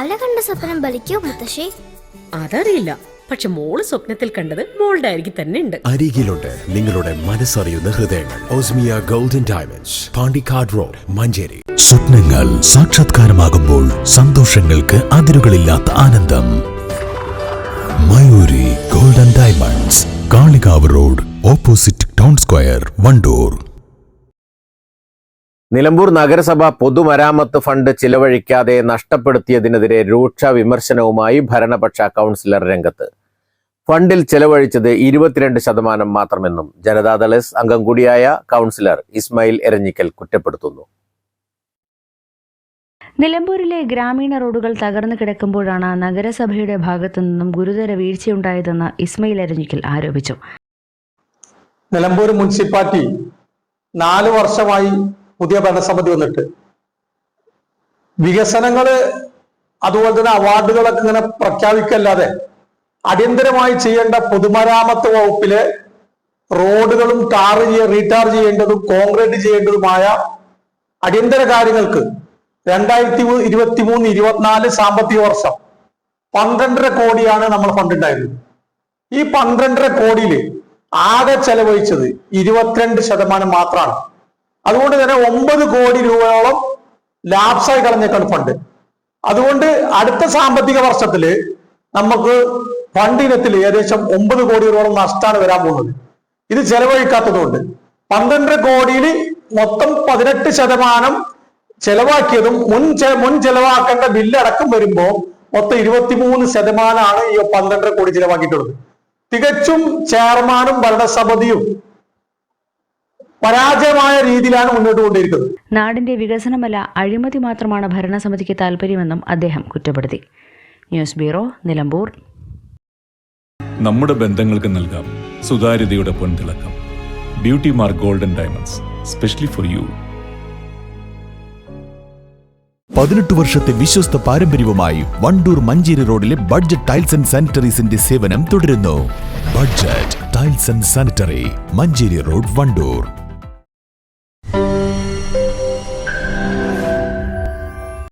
രാവിലെ കണ്ട സ്വപ്നം ബലിക്കോ മുത്തശ്ശി? അതറിയില്ല. പക്ഷെ മോൾ സ്വപ്നത്തിൽ കണ്ടത് മോളുടെ അരികിൽ തന്നെ ഉണ്ട്. അരികിലുണ്ട് നിങ്ങളുടെ മനസ്സറിയുന്ന ഹൃദയങ്ങൾ. Osmiya golden diamonds Pandikkad road Manjeri. സ്വപ്നങ്ങൾ സാക്ഷാത്കാരമാകുമ്പോൾ സന്തോഷങ്ങൾക്ക് അതിരുകളില്ലാത്ത ആനന്ദം. Mayuri golden diamonds Kalikavu road opposite town square Wandoor. Nilambur നഗരസഭ പൊതുമരാമത്ത് ഫണ്ട് ചിലവഴിക്കാതെ നഷ്ടപ്പെടുത്തിയതിനെതിരെ രൂക്ഷ വിമർശനവുമായി ഭരണപക്ഷ കൗൺസിലർ രംഗത്ത്. ഫണ്ടിൽ ചെലവഴിച്ചത് ഇരുപത്തിരണ്ട് ശതമാനം മാത്രമെന്നും ജനതാദൾ എസ് അംഗം കൂടിയായ കൗൺസിലർ ഇസ്മായിൽ എരഞ്ഞിക്കൽ കുറ്റപ്പെടുത്തുന്നു. നിലമ്പൂരിലെ ഗ്രാമീണ റോഡുകൾ തകർന്നു കിടക്കുമ്പോഴാണ് നഗരസഭയുടെ ഭാഗത്തു നിന്നും ഗുരുതര വീഴ്ചയുണ്ടായതെന്ന് ഇസ്മയിൽ അരഞ്ഞിക്കൽ ആരോപിച്ചു. നിലമ്പൂർ മുനിസിപ്പാലിറ്റി നാല് വർഷമായി പുതിയ ഭരണസമിതി വന്നിട്ട്. വികസനങ്ങൾ അതുപോലെ തന്നെ അവാർഡുകളൊക്കെ ഇങ്ങനെ പ്രഖ്യാപിക്കല്ലാതെ അടിയന്തരമായി ചെയ്യേണ്ട പൊതുമരാമത്ത് വകുപ്പിലെ റോഡുകളും ടാർ ചെയ്യ റീടാർ ചെയ്യേണ്ടതും കോൺക്രീറ്റ് ചെയ്യേണ്ടതുമായ അടിയന്തര കാര്യങ്ങൾക്ക് രണ്ടായിരത്തി ഇരുപത്തി മൂന്ന് ഇരുപത്തിനാല് സാമ്പത്തിക വർഷം പന്ത്രണ്ടര കോടിയാണ് നമ്മൾ ഫണ്ട് ഉണ്ടായിരുന്നത് ഈ പന്ത്രണ്ടര കോടിയിൽ ആകെ ചെലവഴിച്ചത് ഇരുപത്തിരണ്ട് ശതമാനം മാത്രമാണ് അതുകൊണ്ട് തന്നെ ഒമ്പത് കോടി രൂപയോളം ലാപ്സായി കളഞ്ഞേക്കാണ് ഫണ്ട്. അതുകൊണ്ട് അടുത്ത സാമ്പത്തിക വർഷത്തിൽ നമുക്ക് ഫണ്ട് ഇനത്തിൽ ഏകദേശം ഒമ്പത് കോടി രൂപയോളം നഷ്ടമാണ് വരാൻ പോകുന്നത്. ഇത് ചെലവഴിക്കാത്തതുകൊണ്ട് പന്ത്രണ്ടര കോടിയിൽ മൊത്തം പതിനെട്ട് ശതമാനം ചെലവാക്കിയതും മുൻ മുൻ ചെലവാക്കേണ്ട ബില്ലടക്കം വരുമ്പോൾ വരുമ്പോ മൊത്തം ഇരുപത്തിമൂന്ന് ശതമാനമാണ് ഈ പന്ത്രണ്ടര കോടി ചെലവാക്കിയിട്ടുള്ളത്. തികച്ചും ചെയർമാനും ഭരണസമിതിയും പരാജയമായ രീതിയിലാണ് മുന്നോട്ട് കൊണ്ടിരിക്കുന്നത്. നാടിന്റെ വികസനമല്ല അഴിമതി മാത്രമാണ് ഭരണസമിതിക്ക് താല്പര്യമെന്നും അദ്ദേഹം കുറ്റപ്പെടുത്തി. News bureau Nilambur. നമ്മുടെ ബന്ധങ്ങൾക്ക് നൽകാം സുതാര്യതയുടെ പൊൻതിളക്കം. Beauty mark golden diamonds specially for you. പതിനെട്ട് വർഷത്തെ വിശ്വസ്ത പാരമ്പര്യവുമായി വണ്ടൂർ മഞ്ചേരി റോഡിലെ ബഡ്ജറ്റ് ടൈൽസ് ആൻഡ് സാനിറ്ററീസിന്റെ സേവനം തുടരുന്നു. Budget tiles and sanitary Manjeri road Wandoor.